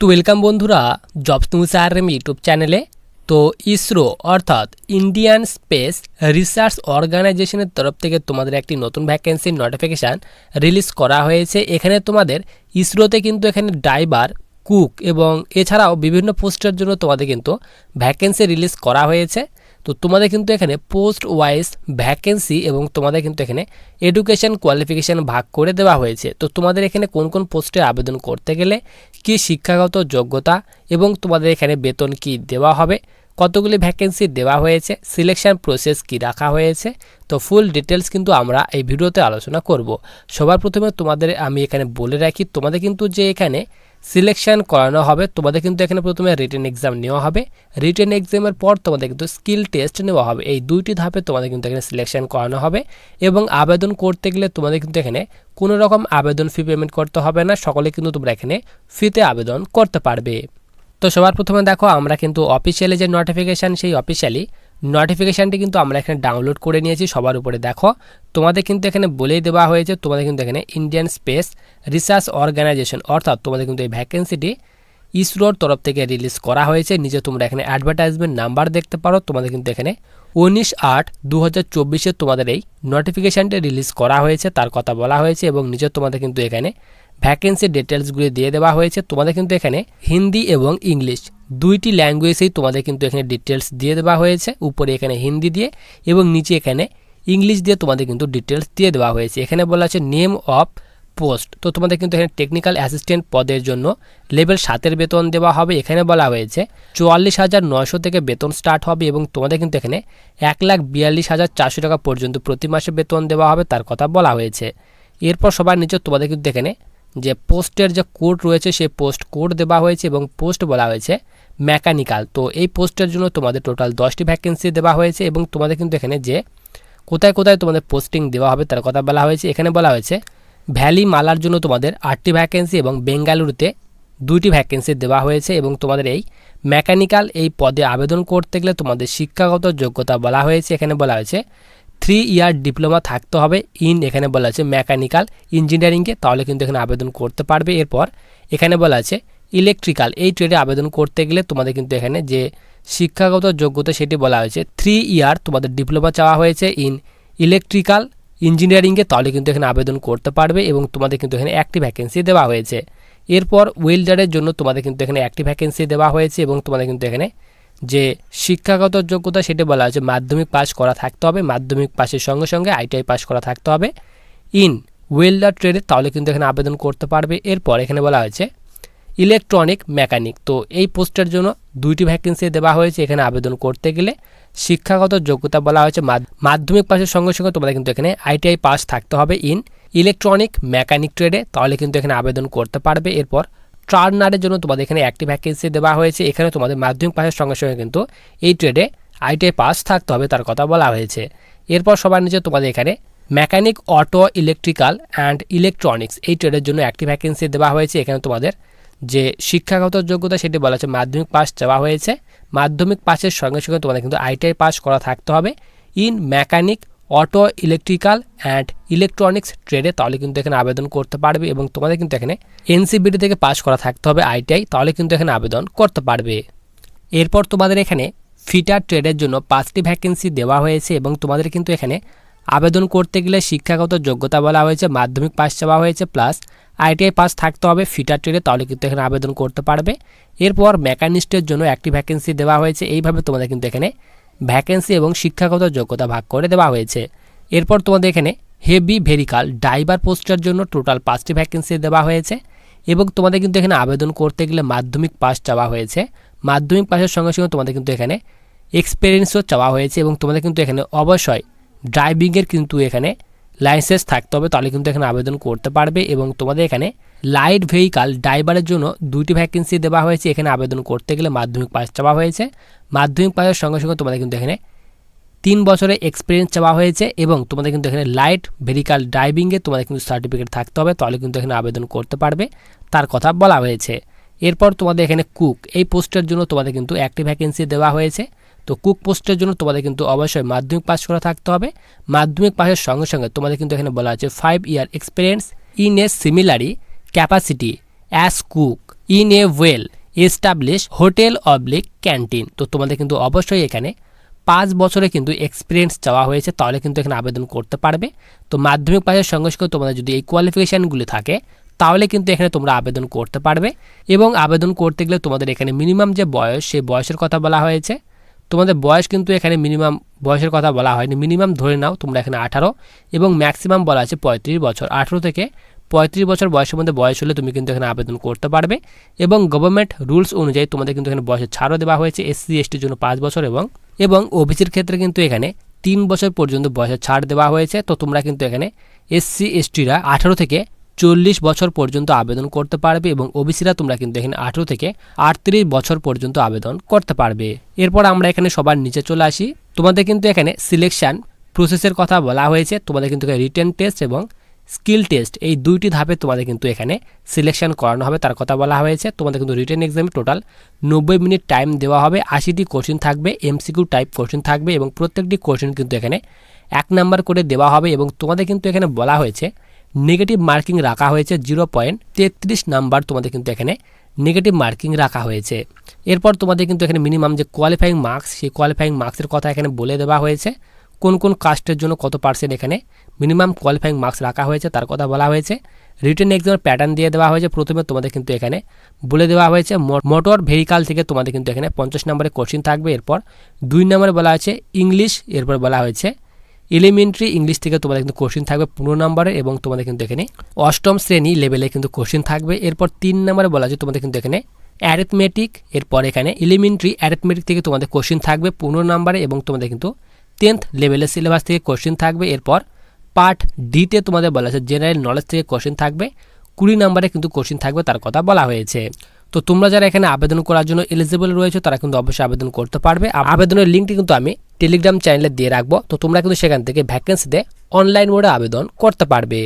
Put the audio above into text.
তো ওয়েলকাম বন্ধুরা jobs news আর YouTube চ্যানেলে তো ইসরো অর্থাৎ ইন্ডিয়ান স্পেস রিসার্চ অর্গানাইজেশনের তরফ থেকে তোমাদের একটি নতুন ভ্যাকেন্সির নোটিফিকেশান রিলিজ করা হয়েছে। এখানে তোমাদের ইসরোতে কিন্তু এখানে ড্রাইভার কুক এবং এছাড়াও বিভিন্ন পোস্টের জন্য তোমাদের কিন্তু ভ্যাকেন্সি রিলিজ করা হয়েছে। তো তোমাদের কিন্তু এখানে পোস্ট ওয়াইজ ভ্যাকেন্সি এবং তোমাদের কিন্তু এখানে এডুকেশন কোয়ালিফিকেশান ভাগ করে দেওয়া হয়েছে। তো তোমাদের এখানে কোন কোন পোস্টে আবেদন করতে গেলে কি শিক্ষাগত যোগ্যতা এবং তোমাদের এখানে বেতন কি দেওয়া হবে? কতগুলি ভ্যাকেন্সি দেওয়া হয়েছে? সিলেকশন প্রসেস কি রাখা হয়েছে? তো ফুল ডিটেলস কিন্তু আমরা এই ভিডিওতে আলোচনা করব। সবার প্রথমে তোমাদের আমি এখানে বলে রাখি, তোমাদের কিন্তু যে এখানে সিলেকশন করানো হবে, তোমাদের কিন্তু এখানে প্রথমে রিটেন এক্সাম নেওয়া হবে। রিটেন এক্সামের পর তোমাদের কিন্তু স্কিল টেস্ট নেওয়া হবে। এই দুইটি ধাপে তোমাদের কিন্তু এখানে সিলেকশন করানো হবে এবং আবেদন করতে গেলে তোমাদের কিন্তু এখানে কোনো রকম আবেদন ফি পেমেন্ট করতে হবে না, সকলে কিন্তু তোমরা এখানে ফিতে আবেদন করতে পারবে। তো সবার প্রথমে দেখো, আমরা কিন্তু অফিসিয়ালি যে নোটিফিকেশান সেই অফিসিয়ালি নোটিফিকেশানটি কিন্তু আমরা এখানে ডাউনলোড করে নিয়েছি, সবার উপরে দেখো। তোমাদের কিন্তু এখানে বলেই দেওয়া হয়েছে, তোমাদের কিন্তু এখানে ইন্ডিয়ান স্পেস রিসার্চ অর্গানাইজেশন অর্থাৎ তোমাদের কিন্তু এই ভ্যাকেন্সিটি ইসরোর তরফ থেকে রিলিজ করা হয়েছে। নিজে তোমরা এখানে অ্যাডভার্টাইজমেন্ট নাম্বার দেখতে পারো, তোমাদের কিন্তু এখানে উনিশ আট দু হাজার চব্বিশে তোমাদের এই নোটিফিকেশানটি রিলিজ করা হয়েছে, তার কথা বলা হয়েছে এবং নিজে তোমাদের কিন্তু এখানে ভ্যাকেন্সি ডিটেলসগুলি দিয়ে দেওয়া হয়েছে। তোমাদের কিন্তু এখানে হিন্দি এবং ইংলিশ দুইটি ল্যাঙ্গুয়েজেই তোমাদের কিন্তু এখানে ডিটেলস দিয়ে দেওয়া হয়েছে। উপরে এখানে হিন্দি দিয়ে এবং নিচে এখানে ইংলিশ দিয়ে তোমাদের কিন্তু ডিটেলস দিয়ে দেওয়া হয়েছে। এখানে বলা আছে নেম অফ পোস্ট। তো তোমাদের কিন্তু এখানে টেকনিক্যাল অ্যাসিস্ট্যান্ট পদের জন্য লেভেল সাতের বেতন দেওয়া হবে। এখানে বলা হয়েছে চুয়াল্লিশ হাজার নয়শো থেকে বেতন স্টার্ট হবে এবং তোমাদের কিন্তু এখানে এক লাখ বিয়াল্লিশ হাজার চারশো টাকা পর্যন্ত প্রতি মাসে বেতন দেওয়া হবে তার কথা বলা হয়েছে। এরপর সবার নিচে তোমাদের কিন্তু এখানে যে পোস্টের যে কোড রয়েছে সেই পোস্ট কোড দেওয়া হয়েছে এবং পোস্ট বলা হয়েছে মেকানিক্যাল তো এই পোস্টের জন্য তোমাদের টোটাল দশটি ভ্যাকেন্সি দেওয়া হয়েছে এবং তোমাদের কিন্তু এখানে যে কোথায় কোথায় তোমাদের পোস্টিং দেওয়া হবে তার কথা বলা হয়েছে। এখানে বলা হয়েছে ভ্যালি মালার জন্য তোমাদের আটটি ভ্যাকেন্সি এবং বেঙ্গালুরুতে দুইটি ভ্যাকেন্সি দেওয়া হয়েছে এবং তোমাদের এই মেকানিক্যাল এই পদে আবেদন করতে গেলে তোমাদের শিক্ষাগত যোগ্যতা বলা হয়েছে। এখানে বলা হয়েছে থ্রি ইয়ার ডিপ্লোমা থাকতে হবে ইন এখানে বলা আছে মেকানিক্যাল ইঞ্জিনিয়ারিংয়ে তাহলে কিন্তু এখানে আবেদন করতে পারবে। এরপর এখানে বলা আছে ইলেকট্রিক্যাল এই ট্রেডে আবেদন করতে গেলে তোমাদের কিন্তু এখানে যে শিক্ষাগত যোগ্যতা সেটি বলা হয়েছে থ্রি ইয়ার তোমাদের ডিপ্লোমা চাওয়া হয়েছে ইন ইলেকট্রিক্যাল ইঞ্জিনিয়ারিংয়ে তাহলে কিন্তু এখানে আবেদন করতে পারবে এবং তোমাদের কিন্তু এখানে একটি ভ্যাকেন্সি দেওয়া হয়েছে। এরপর ওয়েল্ডারের জন্য তোমাদের কিন্তু এখানে একটি ভ্যাকেন্সি দেওয়া হয়েছে এবং তোমাদের কিন্তু এখানে যে শিক্ষাগত যোগ্যতা সেটা বলা হয়েছে মাধ্যমিক পাস করা থাকতে হবে, মাধ্যমিক পাসের সঙ্গে সঙ্গে আইটিআই পাস করা থাকতে হবে। ইন ওয়েল্ডার ট্রেডে তাহলে কিন্তু এখানে আবেদন করতে পারবে। এরপর এখানে বলা হয়েছে ইলেকট্রনিক মেকানিক তো এই পোস্টের জন্য দুইটি ভ্যাকেন্সি দেওয়া হয়েছে এখানে আবেদন করতে গেলে। শিক্ষাগত যোগ্যতা বলা হয়েছে মাধ্যমিক পাশের সঙ্গে সঙ্গে তোমাদের কিন্তু এখানে আইটিআই পাস থাকতে হবে ইন ইলেকট্রনিক মেকানিক ট্রেডে তাহলে কিন্তু এখানে আবেদন করতে পারবে। এরপর টার্নারের জন্য তোমাদের এখানে একটি ভ্যাকেন্সি দেওয়া হয়েছে। এখানে তোমাদের মাধ্যমিক পাশের সঙ্গে সঙ্গে কিন্তু এই ট্রেডে আইটিআই পাস থাকতে হবে, তার কথা বলা হয়েছে। এরপর সবার নিচে তোমাদের এখানে mechanic auto electrical and electronics এই ট্রেডের জন্য একটি ভ্যাকেন্সি দেওয়া হয়েছে। এখানে তোমাদের যে শিক্ষাগত যোগ্যতা সেটি বলা হচ্ছে মাধ্যমিক পাস চাওয়া হয়েছে। মাধ্যমিক পাসের সঙ্গে সঙ্গে তোমাদের কিন্তু আইটিআই পাস করা থাকতে হবে। In mechanic auto electrical and electronics ট্রেডে তাহলে কিন্তু এখানে আবেদন করতে পারবে এবং তোমাদের কিন্তু এখানে এনসিবিটি থেকে পাস করা থাকতে হবে আইটিআই তাহলে কিন্তু এখানে আবেদন করতে পারবে। এরপর তোমাদের এখানে ফিটার ট্রেডের জন্য পাঁচটি ভ্যাকেন্সি দেওয়া হয়েছে এবং তোমাদের কিন্তু এখানে আবেদন করতে গেলে শিক্ষাগত যোগ্যতা বলা হয়েছে, মাধ্যমিক পাস চাওয়া হয়েছে প্লাস আইটিআই পাস থাকতে হবে, ফিটার ট্রেডে, তাহলে কিন্তু এখানে আবেদন করতে পারবে। এরপর মেকানিস্টের জন্য একটি ভ্যাকেন্সি দেওয়া হয়েছে, এইভাবে তোমাদের কিন্তু এখানে ভ্যাকেন্সি এবং শিক্ষাগত যোগ্যতা ভাগ করে দেওয়া হয়েছে। এরপর তোমাদের এখানে হেভি ভেরিকাল ড্রাইভার পোস্টের জন্য টোটাল পাঁচটি ভ্যাকেন্সি দেওয়া হয়েছে এবং তোমাদের কিন্তু এখানে আবেদন করতে গেলে মাধ্যমিক পাস চাওয়া হয়েছে। মাধ্যমিক পাসের সঙ্গে সঙ্গে তোমাদের কিন্তু এখানে এক্সপিরিয়েন্সও চাওয়া হয়েছে এবং তোমাদের কিন্তু এখানে অবশ্যই ড্রাইভিংয়ের কিন্তু এখানে লাইসেন্স থাকতে হবে, তাহলে কিন্তু এখানে আবেদন করতে পারবে এবং তোমাদের এখানে লাইট ভেহিকাল ড্রাইভারের জন্য দুটি ভ্যাকেন্সি দেওয়া হয়েছে। এখানে আবেদন করতে গেলে মাধ্যমিক পাস চাওয়া হয়েছে। মাধ্যমিক পাসের সঙ্গে সঙ্গে তোমাদের কিন্তু এখানে তিন বছরের এক্সপিরিয়েন্স চাওয়া হয়েছে এবং তোমাদের কিন্তু এখানে লাইট ভেহিকাল ড্রাইভিংয়ে তোমাদের কিন্তু সার্টিফিকেট থাকতে হবে, তাহলে কিন্তু এখানে আবেদন করতে পারবে। তার কথা বলা হয়েছে। এরপর তোমাদের এখানে কুক এই পোস্টের জন্য তোমাদের কিন্তু একটি ভ্যাকেন্সি দেওয়া হয়েছে। তো কুক পোস্টের জন্য তোমাদের কিন্তু অবশ্যই মাধ্যমিক পাস করা থাকতে হবে। মাধ্যমিক পাসের সঙ্গে সঙ্গে তোমাদের কিন্তু এখানে বলা আছে five year experience in a similar capacity as cook in a well establish hotel oblique canteen তো তোমাদের কিন্তু অবশ্যই এখানে পাঁচ বছরে কিন্তু এক্সপিরিয়েন্স চাওয়া হয়েছে, তাহলে কিন্তু এখানে আবেদন করতে পারবে। তো মাধ্যমিক পাশের সঙ্গে সঙ্গে তোমাদের যদি এই কোয়ালিফিকেশানগুলি থাকে, তাহলে কিন্তু এখানে তোমরা আবেদন করতে পারবে। এবং আবেদন করতে গেলে তোমাদের এখানে মিনিমাম যে বয়স, সেই বয়সের কথা বলা হয়েছে। তোমাদের বয়স কিন্তু এখানে মিনিমাম বয়সের কথা বলা হয়নি। মিনিমাম ধরে নাও, তোমরা এখানে আঠারো এবং ম্যাক্সিমাম বলা আছে পঁয়ত্রিশ বছর। আঠারো থেকে পঁয়ত্রিশ বছর বয়সের মধ্যে বয়স হলে তুমি কিন্তু এখানে আবেদন করতে পারবে এবং গভর্নমেন্ট রুলস অনুযায়ী তোমাদের কিন্তু এখানে বয়সের ছাড়ও দেওয়া হয়েছে এসসি এসটির জন্য পাঁচ বছর এবং এবং ওবিসির ক্ষেত্রে কিন্তু এখানে তিন বছর পর্যন্ত বয়সের ছাড় দেওয়া হয়েছে। তো তোমরা কিন্তু এখানে এসসি এসটিরা আঠারো থেকে চল্লিশ বছর পর্যন্ত আবেদন করতে পারবে এবং ওবিসিরা তোমরা কিন্তু এখানে আঠেরো থেকে আটত্রিশ বছর পর্যন্ত আবেদন করতে পারবে। এরপর আমরা এখানে সবার নিচে চলে আসি। তোমাদের কিন্তু এখানে সিলেকশন প্রসেসের কথা বলা হয়েছে। তোমাদের কিন্তু রিটেন টেস্ট এবং স্কিল টেস্ট এই দুইটি ধাপে তোমাদের কিন্তু এখানে সিলেকশন করানো হবে, তার কথা বলা হয়েছে। তোমাদের কিন্তু রিটেন এক্সামে টোটাল নব্বই মিনিট টাইম দেওয়া হবে। আশিটি কোশ্চেন থাকবে এমসিকিউ টাইপ কোশ্চেন থাকবে এবং প্রত্যেকটি কোশ্চেন কিন্তু এখানে এক নাম্বার করে দেওয়া হবে এবং তোমাদের কিন্তু এখানে বলা হয়েছে নেগেটিভ মার্কিং রাখা হয়েছে জিরো পয়েন্ট তেত্রিশ নাম্বার তোমাদের কিন্তু এখানে নেগেটিভ মার্কিং রাখা হয়েছে। এরপর তোমাদের কিন্তু এখানে মিনিমাম যে কোয়ালিফাইং মার্কস সেই কোয়ালিফাইং মার্কসের কথা এখানে বলে দেওয়া হয়েছে। কোন কোন কাস্টের জন্য কত পার্সেন্ট এখানে মিনিমাম কোয়ালিফাইং মার্কস রাখা হয়েছে তার কথা বলা হয়েছে। রিটার্ন এক্সামের প্যাটার্ন দিয়ে দেওয়া হয়েছে প্রথমে তোমাদের কিন্তু এখানে বলে দেওয়া হয়েছে। মোটর ভেহিকাল থেকে তোমাদের কিন্তু এখানে পঞ্চাশ নম্বরের কোশ্চিন থাকবে। এরপর দুই নম্বরে বলা হয়েছে ইংলিশ এরপর বলা হয়েছে এলিমেন্টারি ইংলিশ থেকে তোমাদের কিন্তু কোশ্চিন থাকবে পনেরো নম্বরে এবং তোমাদের কিন্তু এখানে অষ্টম শ্রেণি লেভেলে কিন্তু কোশ্চিন থাকবে। এরপর তিন নম্বরে বলা হয়েছে তোমাদের কিন্তু এখানে অ্যারেথমেটিক এরপর এখানে এলিমেন্টারি অ্যারেথমেটিক থেকে তোমাদের কোশ্চিন থাকবে পনেরো নম্বরে এবং তোমাদের কিন্তু টেন্থ লেভেলের সিলেবাস থেকে কোশ্চিন থাকবে। এরপর পার্ট ডিতে তোমাদের বলা আছে জেনারেল নলেজ থেকে কোশ্চিন থাকবে। কুড়ি নম্বরে কিন্তু কোশ্চিন থাকবে, তার কথা বলা হয়েছে। তো তোমরা যারা এখানে আবেদন করার জন্য এলিজিবল রয়েছে, তারা কিন্তু অবশ্যই আবেদন করতে পারবে। আবেদনের লিঙ্কটি কিন্তু আমি টেলিগ্রাম চ্যানেলে দিয়ে রাখব। তো তোমরা কিন্তু সেখান থেকে ভ্যাকেন্সিতে অনলাইন মোডে আবেদন করতে পারবে।